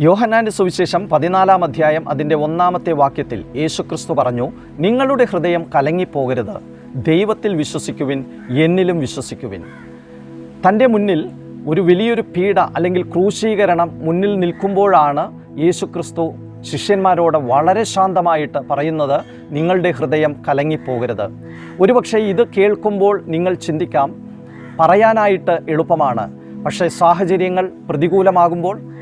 യോഹന്നാന്റെ സുവിശേഷം പതിനാലാം അധ്യായം അതിന്റെ ഒന്നാമത്തെ വാക്യത്തിൽ യേശുക്രിസ്തു പറഞ്ഞു നിങ്ങളുടെ ഹൃദയം കലങ്ങിപ്പോകരുത്. ദൈവത്തിൽ വിശ്വസിക്കുവിൻ എന്നിലും വിശ്വസിക്കുവിൻ. തന്റെ മുന്നിൽ ഒരു വലിയൊരു പീഡ അല്ലെങ്കിൽ ക്രൂശീകരണം മുന്നിൽ നിൽക്കുമ്പോഴാണ് യേശുക്രിസ്തു ശിഷ്യന്മാരോട് വളരെ ശാന്തമായിട്ട് പറയുന്നത് നിങ്ങളുടെ ഹൃദയം കലങ്ങിപ്പോകരുത്. ഒരുപക്ഷെ ഇത് കേൾക്കുമ്പോൾ നിങ്ങൾ ചിന്തിക്കാം പറയാനായിട്ട് എളുപ്പമാണ്. പക്ഷേ സാഹചര്യങ്ങൾ പ്രതികൂലമാകുമ്പോൾ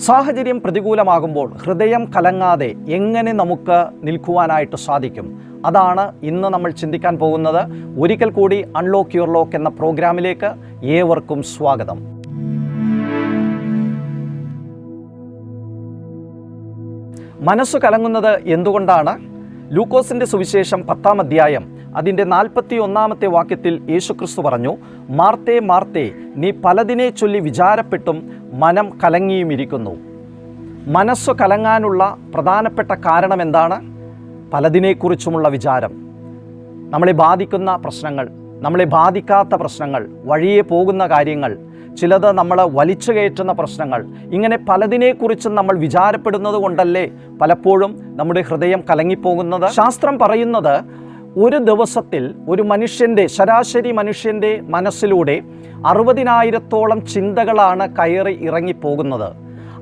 സാഹചര്യം പ്രതികൂലമാകുമ്പോൾ ഹൃദയം കലങ്ങാതെ എങ്ങനെ നമുക്ക് നിൽക്കുവാനായിട്ട് സാധിക്കും? അതാണ് ഇന്ന് നമ്മൾ ചിന്തിക്കാൻ പോകുന്നത്. ഒരിക്കൽ കൂടി അൺലോക്ക് യുവർ ലോക്ക് എന്ന പ്രോഗ്രാമിലേക്ക് ഏവർക്കും സ്വാഗതം. മനസ്സ് കലങ്ങുന്നത് എന്തുകൊണ്ടാണ്? ലൂക്കോസിന്റെ സുവിശേഷം പത്താം അധ്യായം അതിന്റെ നാൽപ്പത്തി ഒന്നാമത്തെ വാക്യത്തിൽ യേശുക്രിസ്തു പറഞ്ഞു മാർത്തേ മാർത്തേ നീ പലതിനെ ചൊല്ലി വിചാരപ്പെട്ടും മനം കലങ്ങിയുമിരിക്കുന്നു. മനസ്സ് കലങ്ങാനുള്ള പ്രധാനപ്പെട്ട കാരണം എന്താണ്? പലതിനെക്കുറിച്ചുമുള്ള വിചാരം. നമ്മളെ ബാധിക്കുന്ന പ്രശ്നങ്ങൾ നമ്മളെ ബാധിക്കാത്ത പ്രശ്നങ്ങൾ വഴിയെ പോകുന്ന കാര്യങ്ങൾ ചിലത് നമ്മൾ വലിച്ചു കയറ്റുന്ന പ്രശ്നങ്ങൾ ഇങ്ങനെ പലതിനെക്കുറിച്ചും നമ്മൾ വിചാരപ്പെടുന്നത് കൊണ്ടല്ലേ പലപ്പോഴും നമ്മുടെ ഹൃദയം കലങ്ങിപ്പോകുന്നത്? ശാസ്ത്രം പറയുന്നത് ഒരു ദിവസത്തിൽ ഒരു മനുഷ്യന്റെ ശരാശരി മനുഷ്യന്റെ മനസ്സിലൂടെ അറുപതിനായിരത്തോളം ചിന്തകളാണ് കയറി ഇറങ്ങിപ്പോകുന്നത്.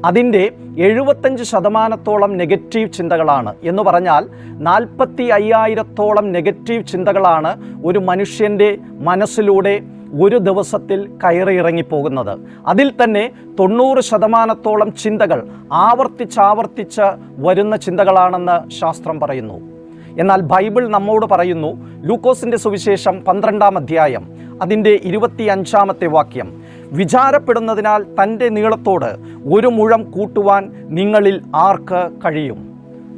അതിന്റെ എഴുപത്തഞ്ച് ശതമാനത്തോളം നെഗറ്റീവ് ചിന്തകളാണ്. എന്ന് പറഞ്ഞാൽ നാൽപ്പത്തി അയ്യായിരത്തോളം നെഗറ്റീവ് ചിന്തകളാണ് ഒരു മനുഷ്യന്റെ മനസ്സിലൂടെ ഒരു ദിവസത്തിൽ കയറി ഇറങ്ങിപ്പോകുന്നത്. അതിൽ തന്നെ തൊണ്ണൂറ് ശതമാനത്തോളം ചിന്തകൾ ആവർത്തിച്ചാവർത്തിച്ച് വരുന്ന ചിന്തകളാണെന്ന് ശാസ്ത്രം പറയുന്നു. എന്നാൽ ബൈബിൾ നമ്മോട് പറയുന്നു ലൂക്കോസിന്റെ സുവിശേഷം പന്ത്രണ്ടാം അധ്യായം അതിന്റെ ഇരുപത്തി അഞ്ചാമത്തെ വാക്യം. വിചാരപ്പെടുന്നതിനാൽ തന്റെ നീളത്തോട് ഒരു മുഴം കൂട്ടുവാൻ നിങ്ങളിൽ ആർക്ക് കഴിയും?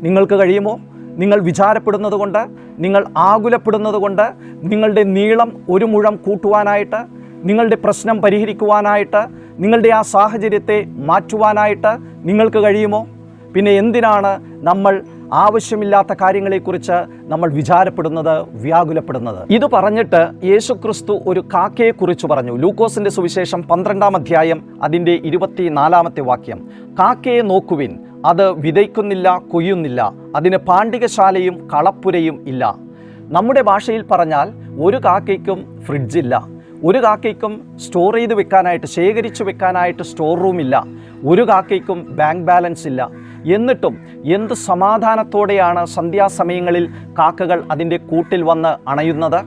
നിങ്ങൾക്ക് കഴിയുമോ? നിങ്ങൾ വിചാരപ്പെടുന്നത് കൊണ്ട് നിങ്ങൾ ആകുലപ്പെടുന്നത് കൊണ്ട് നിങ്ങളുടെ നീളം ഒരു മുഴം കൂട്ടുവാനായിട്ട് നിങ്ങളുടെ പ്രശ്നം പരിഹരിക്കുവാനായിട്ട് നിങ്ങളുടെ ആ സാഹചര്യത്തെ മാറ്റുവാനായിട്ട് നിങ്ങൾക്ക് കഴിയുമോ? പിന്നെ എന്തിനാണ് നമ്മൾ ആവശ്യമില്ലാത്ത കാര്യങ്ങളെക്കുറിച്ച് നമ്മൾ വിചാരപ്പെടുന്നത് വ്യാകുലപ്പെടുന്നത്. ഇത് പറഞ്ഞിട്ട് യേശുക്രിസ്തു ഒരു കാക്കയെക്കുറിച്ച് പറഞ്ഞു. ലൂക്കോസിന്റെ സുവിശേഷം പന്ത്രണ്ടാം അധ്യായം അതിന്റെ ഇരുപത്തിനാലാമത്തെ വാക്യം. കാക്കയെ നോക്കുവിൻ അത് വിതയ്ക്കുന്നില്ല കൊയ്യുന്നില്ല. അതിന് പാണ്ഡികശാലയും കളപ്പുരയും ഇല്ല. നമ്മുടെ ഭാഷയിൽ പറഞ്ഞാൽ ഒരു കാക്കയ്ക്കും ഫ്രിഡ്ജില്ല ഒരു കാക്കയ്ക്കും സ്റ്റോർ ചെയ്ത് വെക്കാനായിട്ട് ശേഖരിച്ച് വെക്കാനായിട്ട് സ്റ്റോർ റൂമില്ല ഒരു കാക്കയ്ക്കും ബാങ്ക് ബാലൻസ് ഇല്ല. എന്നിട്ടും എന്ത് സമാധാനത്തോടെയാണ് സന്ധ്യാസമയങ്ങളിൽ കാക്കകൾ അതിന്റെ കൂട്ടിൽ വന്ന് അണയുന്നത്?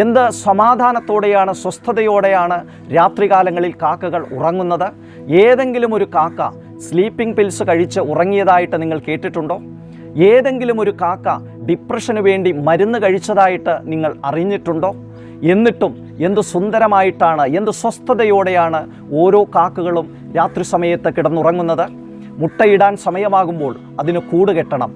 എന്ത് സമാധാനത്തോടെയാണ് സ്വസ്ഥതയോടെയാണ് രാത്രികാലങ്ങളിൽ കാക്കകൾ ഉറങ്ങുന്നത്? ഏതെങ്കിലും ഒരു കാക്ക സ്ലീപ്പിംഗ് പിൽസ് കഴിച്ച് ഉറങ്ങിയതായിട്ട് നിങ്ങൾ കേട്ടിട്ടുണ്ടോ? ഏതെങ്കിലും ഒരു കാക്ക ഡിപ്രഷന് വേണ്ടി മരുന്ന് കഴിച്ചതായിട്ട് നിങ്ങൾ അറിഞ്ഞിട്ടുണ്ടോ? എന്നിട്ടും എന്ത് സുന്ദരമായിട്ടാണ് എന്ത് സ്വസ്ഥതയോടെയാണ് ഓരോ കാക്കകളും രാത്രി സമയത്ത് കിടന്നുറങ്ങുന്നത്. മുട്ടയിടാൻ സമയമാകുമ്പോൾ അതിന് കൂട് കെട്ടണം.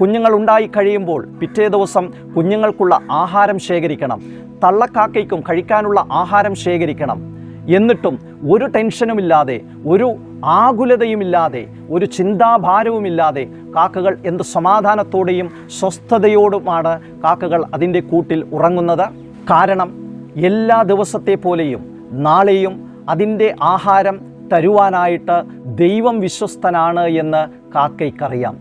കുഞ്ഞുങ്ങൾ ഉണ്ടായി കഴിയുമ്പോൾ പിറ്റേ ദിവസം കുഞ്ഞുങ്ങൾക്കുള്ള ആഹാരം ശേഖരിക്കണം. തള്ളക്കാക്കയ്ക്കും കഴിക്കാനുള്ള ആഹാരം ശേഖരിക്കണം. എന്നിട്ടും ഒരു ടെൻഷനുമില്ലാതെ ഒരു ആകുലതയുമില്ലാതെ ഒരു ചിന്താഭാരവുമില്ലാതെ കാക്കകൾ എന്ത് സമാധാനത്തോടെയും സ്വസ്ഥതയോടുമാണ് കാക്കകൾ അതിന്റെ കൂട്ടിൽ ഉറങ്ങുന്നത്. കാരണം എല്ലാ ദിവസത്തെ പോലെയും നാളെയും അതിന്റെ ആഹാരം തരുവാനായിട്ട് ദൈവം വിശ്വസ്തനാണ് എന്ന് കാക്കയ്ക്കറിയാം.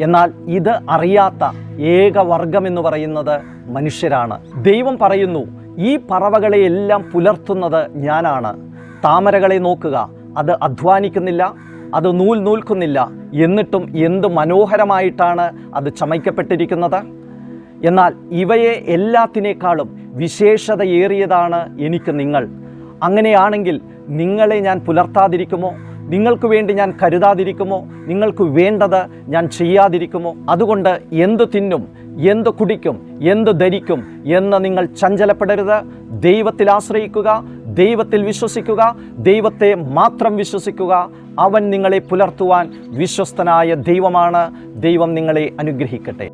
എന്നാൽ ഇത് അറിയാത്ത ഏക വർഗമെന്ന് പറയുന്നത് മനുഷ്യരാണ്. ദൈവം പറയുന്നു ഈ പറവകളെയെല്ലാം പുലർത്തുന്നത് ഞാനാണ്. താമരകളെ നോക്കുക അത് അധ്വാനിക്കുന്നില്ല അത് നൂൽ നൂൽക്കുന്നില്ല. എന്നിട്ടും എന്ത് മനോഹരമായിട്ടാണ് അത് ചമയ്ക്കപ്പെട്ടിരിക്കുന്നത്? എന്നാൽ ഇവയെ എല്ലാത്തിനേക്കാളും വിശേഷതയേറിയതാണ് എനിക്ക് നിങ്ങൾ. അങ്ങനെയാണെങ്കിൽ നിങ്ങളെ ഞാൻ പുലർത്താതിരിക്കുമോ? നിങ്ങൾക്ക് വേണ്ടി ഞാൻ കരുതാതിരിക്കുമോ? നിങ്ങൾക്ക് വേണ്ടത് ഞാൻ ചെയ്യാതിരിക്കുമോ? അതുകൊണ്ട് എന്തു തിന്നും എന്ത് കുടിക്കും എന്ത് ധരിക്കും എന്ന് നിങ്ങൾ ചഞ്ചലപ്പെടരുത്. ദൈവത്തിൽ ആശ്രയിക്കുക ദൈവത്തിൽ വിശ്വസിക്കുക ദൈവത്തെ മാത്രം വിശ്വസിക്കുക. അവൻ നിങ്ങളെ പുലർത്തുവാൻ വിശ്വസ്തനായ ദൈവമാണ്. ദൈവം നിങ്ങളെ അനുഗ്രഹിക്കട്ടെ.